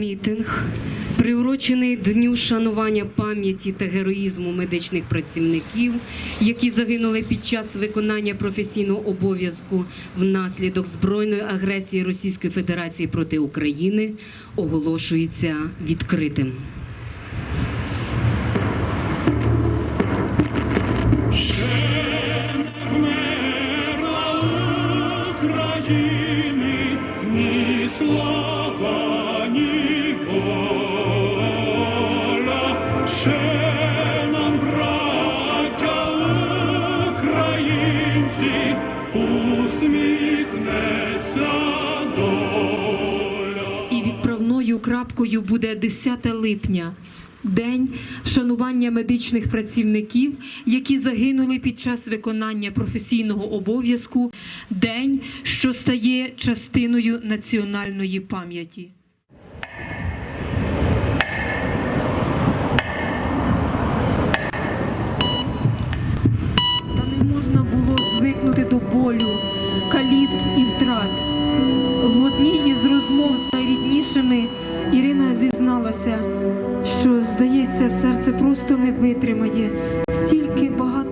Мітинг приурочений дню шанування пам'яті та героїзму медичних працівників, які загинули під час виконання професійного обов'язку внаслідок збройної агресії Російської Федерації проти України, оголошується відкритим. Ні слава, Ще нам, браття українці. І відправною крапкою буде 10 липня. День вшанування медичних працівників, які загинули під час виконання професійного обов'язку, день, що стає частиною національної пам'яті. до болю, каліст і втрат. В одній із розмов з найріднішими Ірина зізналася, що, здається, серце просто не витримає стільки багато.